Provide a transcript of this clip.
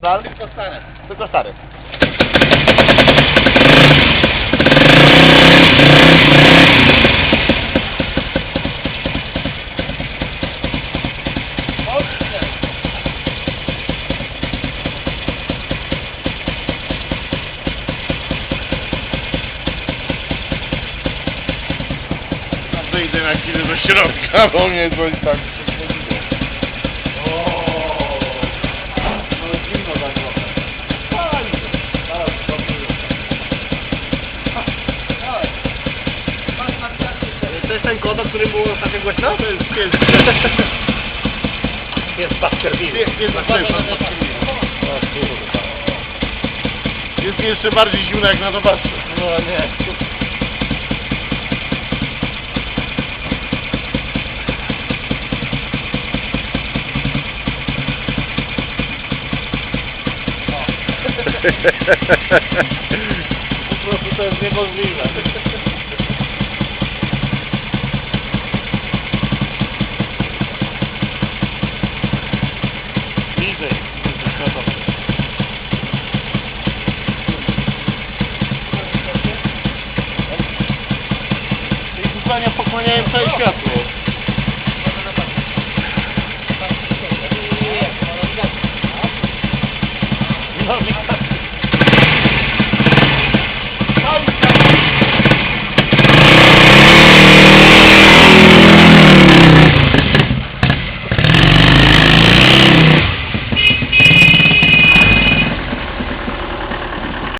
Plan? Tylko stare. Tylko stary. Wyjdę na chwilę do środka, bo mnie coś tak... O którym było ostatnio głośno? To jest pies. Jest Baskerville. Pies, pies Jest jeszcze bardziej zimno jak na to patrzę. No nie. Po prostu to jest niemożliwe. nie przejść światło. No,